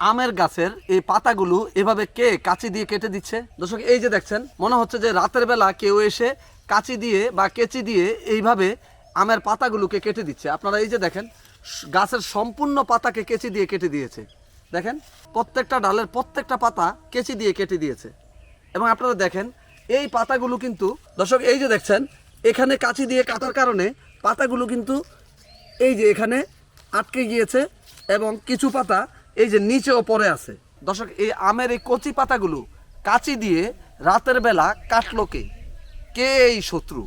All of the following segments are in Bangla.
আমের গাছের এই পাতাগুলো এভাবে কে কাঁচি দিয়ে কেটে দিচ্ছে? দর্শক, এই যে দেখছেন, মনে হচ্ছে যে রাতের বেলা কেউ এসে কাঁচি দিয়ে বা কেচি দিয়ে এইভাবে আমের পাতাগুলোকে কেটে দিচ্ছে। আপনারা এই যে দেখেন গাছের সম্পূর্ণ পাতাকে কেচি দিয়ে কেটে দিয়েছে। দেখেন, প্রত্যেকটা ডালের প্রত্যেকটা পাতা কেচি দিয়ে কেটে দিয়েছে। এবং আপনারা দেখেন, এই পাতাগুলো কিন্তু, দর্শক, এই যে দেখছেন, এখানে কাঁচি দিয়ে কাটার কারণে পাতাগুলো কিন্তু এই যে এখানে আটকে গিয়েছে এবং কিছু পাতা এই যে নিচেও পড়ে আছে। দর্শক, এই আমের এই কচি পাতাগুলো কাঁচি দিয়ে রাতের বেলা কাটলো কে? কে এই শত্রু?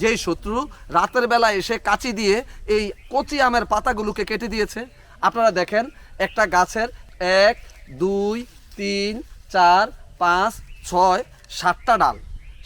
যেই শত্রু রাতের বেলা এসে কাঁচি দিয়ে এই কচি আমের পাতাগুলোকে কেটে দিয়েছে। আপনারা দেখেন, একটা গাছের এক, দুই, তিন, চার, পাঁচ, ছয়, সাতটা ডাল।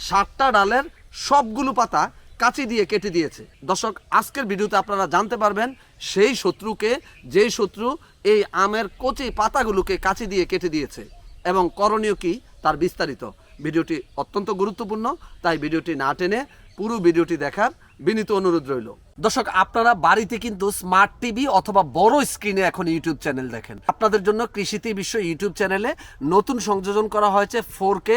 সাতটা ডালের সবগুলো পাতা কাঁচি দিয়ে কেটে দিয়েছে। দর্শক, আজকের ভিডিওতে আপনারা জানতে পারবেন, সেই শত্রুকে, যেই শত্রু এই আমের কচি পাতাগুলোকে কাঁচি দিয়ে কেটে দিয়েছে। এবং করণীয় কি, তার বিস্তারিত। ভিডিওটি অত্যন্ত গুরুত্বপূর্ণ, তাই ভিডিওটি না টেনে পুরো ভিডিওটি দেখার বিনীত অনুরোধ রইল। দর্শক, আপনারা বাড়িতে কিন্তু স্মার্ট টিভি অথবা বড় স্ক্রিনে এখন ইউটিউব চ্যানেল দেখেন। আপনাদের জন্য কৃষিতে বিশ্ব ইউটিউব চ্যানেলে নতুন সংযোজন করা হয়েছে, ফোর কে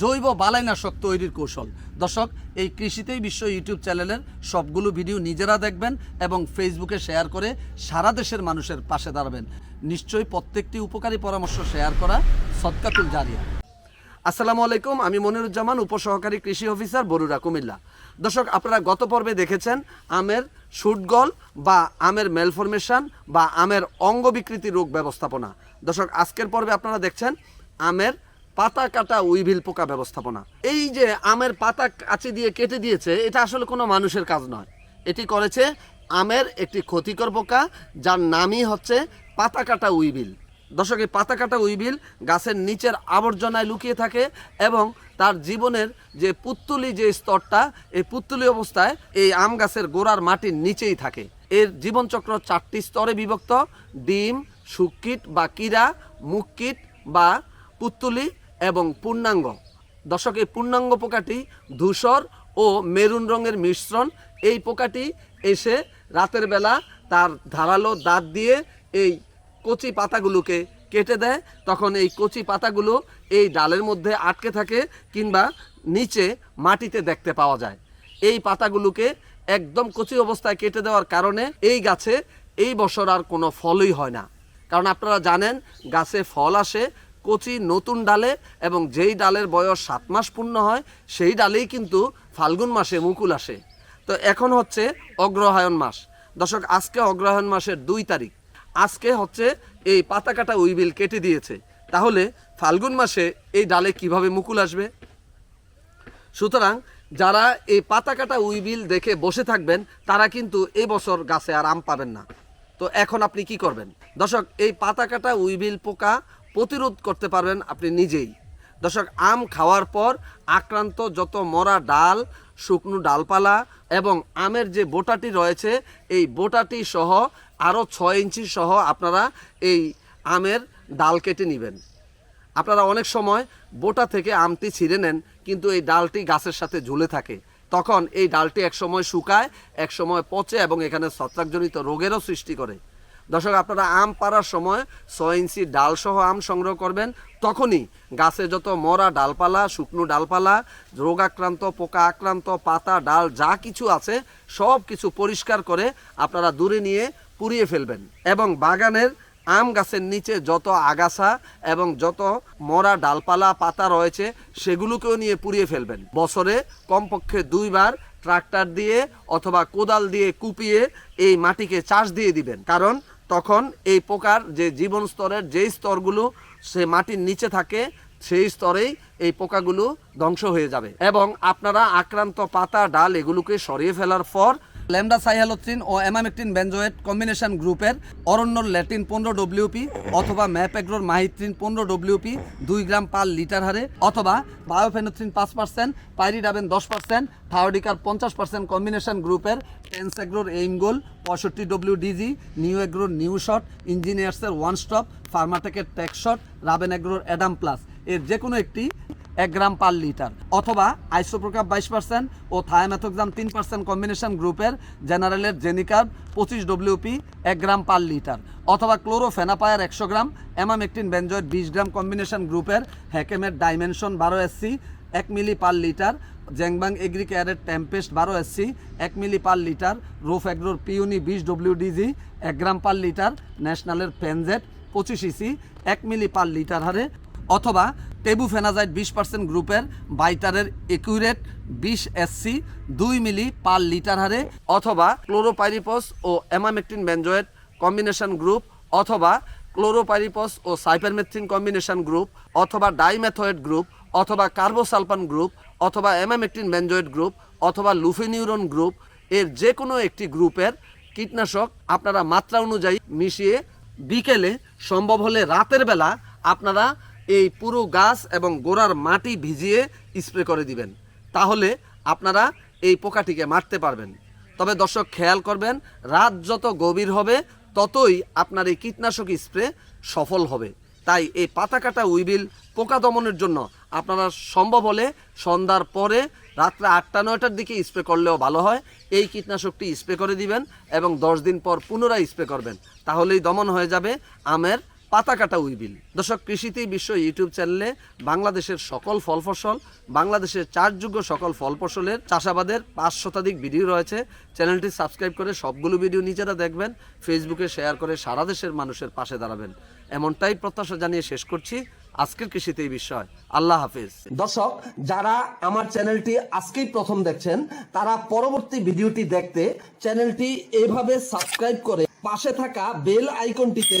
জৈব বালাইনাশক তৈরির কৌশল। দর্শক, এই কৃষিতেই বিশ্ব ইউটিউব চ্যানেলের সবগুলো ভিডিও নিজেরা দেখবেন এবং ফেসবুকে শেয়ার করে সারা দেশের মানুষের পাশে দাঁড়াবেন। নিশ্চয়ই প্রত্যেকটি উপকারী পরামর্শ শেয়ার করা সৎকাতুল জারিয়া। আসসালামু আলাইকুম, আমি মনিরুজ্জামান, উপসহকারী কৃষি অফিসার বরুড়া, কুমিল্লা। দর্শক, আপনারা গত পর্বে দেখেছেন আমের শুটগল বা আমের মেলফরমেশন বা আমের অঙ্গ বিকৃতি রোগ ব্যবস্থাপনা। দর্শক, আজকের পর্বে আপনারা দেখছেন আমের পাতা কাটা উইভিল পোকা ব্যবস্থাপনা। এই যে আমের পাতা কাচি দিয়ে কেটে দিয়েছে, এটা আসলে কোনো মানুষের কাজ নয়। এটি করেছে আমের একটি ক্ষতিকর পোকা, যার নামই হচ্ছে পাতা কাটা উইভিল। দর্শক, এই পাতা কাটা উইভিল গাছের নিচের আবর্জনায় লুকিয়ে থাকে এবং তার জীবনের যে পুত্তুলি যে স্তরটা, এই পুত্তুলি অবস্থায় এই আম গাছের গোড়ার মাটির নিচেই থাকে। এর জীবনচক্র চারটি স্তরে বিভক্ত। ডিম সুকীট বা কীরা মুখকীট বা পুত্তুলি এবং পূর্ণাঙ্গ। দর্শক, এই পূর্ণাঙ্গ পোকাটি ধূসর ও মেরুন রঙের মিশ্রণ। এই পোকাটি এসে রাতের বেলা তার ধারালো দাঁত দিয়ে এই কচি পাতাগুলোকে কেটে দেয়। তখন এই কচি পাতাগুলো এই ডালের মধ্যে আটকে থাকে কিংবা নিচে মাটিতে দেখতে পাওয়া যায়। এই পাতাগুলোকে একদম কচি অবস্থায় কেটে দেওয়ার কারণে এই গাছে এই বছর আর কোনো ফলই হয় না। কারণ আপনারা জানেন, গাছে ফল আসে কচি নতুন ডালে এবং যেই ডালের বয়স সাত মাস পূর্ণ হয়, সেই ডালেই কিন্তু ফাল্গুন মাসে মুকুল আসে। তো এখন হচ্ছে অগ্রহায়ণ মাস। দর্শক, আজকে অগ্রহায়ণ মাসের দুই তারিখ। আজকে হচ্ছে এই পাতা কাটা উইবিল কেটে দিয়েছে। তাহলে ফাল্গুন মাসে এই ডালে কীভাবে মুকুল আসবে? সুতরাং যারা এই পাতা কাটা উইবিল দেখে বসে থাকবেন, তারা কিন্তু এবছর গাছে আর আম পাবেন না। তো এখন আপনি কি করবেন? দর্শক, এই পাতা কাটা উইবিল পোকা প্রতিরোধ করতে পারবেন আপনি নিজেই। দর্শক, আম খাওয়ার পর আক্রান্ত যত মরা ডাল, শুকনো ডালপালা এবং আমের যে বোটাটি রয়েছে, এই বোটাটি সহ আরও ছয় ইঞ্চি সহ আপনারা এই আমের ডাল কেটে নেবেন। আপনারা অনেক সময় বোটা থেকে আমটি ছিঁড়ে নেন, কিন্তু এই ডালটি গাছের সাথে ঝুলে থাকে। তখন এই ডালটি একসময় শুকায়, একসময় পচে এবং এখানে ছত্রাকজনিত রোগেরও সৃষ্টি করে। দর্শক, আপনারা আম পাড়ার সময় ছয় ইঞ্চি ডাল সহ আম সংগ্রহ করবেন। তখনই গাছে যত মরা ডালপালা, শুকনো ডালপালা, রোগাক্রান্ত, পোকা আক্রান্ত, পাতা, ডাল, যা কিছু আছে, সব কিছু পরিষ্কার করে আপনারা দূরে নিয়ে পুড়িয়ে ফেলবেন। এবং বাগানের আম গাছের নিচে যত আগাছা এবং যত মরা ডালপালা, পাতা রয়েছে, সেগুলোকেও নিয়ে পুড়িয়ে ফেলবেন। বছরে কমপক্ষে দুইবার ট্রাক্টর দিয়ে অথবা কোদাল দিয়ে কুপিয়ে এই মাটিকে চাষ দিয়ে দিবেন। কারণ তখন এই পোকার যে জীবন স্তরের যেই স্তরগুলো সে মাটির নিচে থাকে, সেই স্তরেই এই পোকাগুলো ধ্বংস হয়ে যাবে। এবং আপনারা আক্রান্ত পাতা, ডাল এগুলোকে সরিয়ে ফেলার পর ল্যামডা সাইহালোথ্রিন ও অ্যামামেকটিন বেঞ্জোয়েট কম্বিনেশন গ্রুপের অরণ্য ল্যাটিন পনেরো ডব্লিউপি অথবা ম্যাপেগ্রোর মাহিত্রিন পনেরো ডব্লিউপি দুই গ্রাম পার লিটার হারে অথবা বায়োফেনোথ্রিন পাঁচ পার্সেন্ট, পাইরিডাবেন দশ পার্সেন্ট থাওডিকার পঞ্চাশ পার্সেন্ট কম্বিনেশন গ্রুপের টেন্সেগ্রোর এইমগোল পঁয়ষট্টি ডব্লিউ ডিজি নিউ এগ্রোর নিউ শট, ইঞ্জিনিয়ার্সের ওয়ান স্টপ, ফার্মাটেকের টেক শট রাবেন এগ্রোর অ্যাডাম প্লাস। এর যে কোনো একটি এক গ্রাম পার লিটার অথবা আইসোপ্রোকাপ বাইশ পার্সেন্ট ও থায়ামেথোক্সাম তিন পার্সেন্ট কম্বিনেশন গ্রুপের জেনারেলের জেনিকার পঁচিশ ডব্লিউপি এক গ্রাম পার লিটার অথবা ক্লোরোফেনাপায়ার একশো গ্রাম, অ্যামামেকটিন বেঞ্জয়েড বিশ গ্রাম কম্বিনেশন গ্রুপের হ্যাকেমের ডাইমেনশন বারো এসসি, এক মিলি পার লিটার, জ্যাংবাং এগ্রি কেয়ারের টেম্পেস্ট বারো এসসি, এক মিলি পার লিটার রোফ এগ্রোর পিউনি বিশ ডব্লিউডিজি এক গ্রাম পার লিটার, ন্যাশনালের পেনজেট পঁচিশ ইসি, এক মিলি পার লিটার হারে, অথবা টেবুফেনাজাইড বিশ পার্সেন্ট গ্রুপের বাইটারের একুরেট বিশ এসসি, দুই মিলি পার লিটার হারে অথবা ক্লোরোপাইরিপস ও অ্যামামেকটিন বেঞ্জয়েড কম্বিনেশন গ্রুপ অথবা ক্লোরোপাইরিপস ও সাইপারমেথ্রিন কম্বিনেশন গ্রুপ অথবা ডাইমেথয়েড গ্রুপ অথবা কার্বোসালপান গ্রুপ অথবা অ্যামামেকটিন বেঞ্জয়েড গ্রুপ অথবা লুফিনিউরন গ্রুপ। এর যে কোনো একটি গ্রুপের কীটনাশক আপনারা মাত্রা অনুযায়ী মিশিয়ে বিকেলে সম্ভব হলে রাতের বেলা আপনারা এই পুরো গাছ এবং গোড়ার মাটি ভিজিয়ে স্প্রে করে দিবেন। তাহলে আপনারা এই পোকাটিকে মারতে পারবেন। তবে দর্শক, খেয়াল করবেন, রাত যত গভীর হবে, ততই আপনার এই কীটনাশক স্প্রে সফল হবে। তাই এই পাতা কাটা উইবিল পোকা দমনের জন্য আপনারা সম্ভব হলে সন্ধ্যার পরে রাত্রে আটটা, নয়টার দিকে স্প্রে করলেও ভালো হয়। এই কীটনাশকটি স্প্রে করে দিবেন এবং দশ দিন পর পুনরায় স্প্রে করবেন। তাহলেই দমন হয়ে যাবে আমের পাতা কাটা উইবিল দর্শক কৃষিতেই বিশ্ব ইউটিউব চ্যানেলে বাংলাদেশের সকল ফল ফসল, বাংলাদেশের চারযোগ্য সকল ফল ফসলের চাষাবাদের পাঁচ শতাধিক ভিডিও রয়েছে। চ্যানেলটি সাবস্ক্রাইব করে সবগুলো ভিডিও নিজেরা দেখবেন, ফেসবুকে শেয়ার করে সারা দেশের মানুষের পাশে দাঁড়াবেন। এমনটাই প্রত্যাশা জানিয়ে শেষ করছি। আজকের কৃষিতে এই বিষয়। আল্লাহ হাফিজ। দর্শক, যারা আমার চ্যানেলটি আজকেই প্রথম দেখছেন, তারা পরবর্তী ভিডিওটি দেখতে চ্যানেলটি এভাবে সাবস্ক্রাইব করে পাশে থাকা বেল আইকনটিতে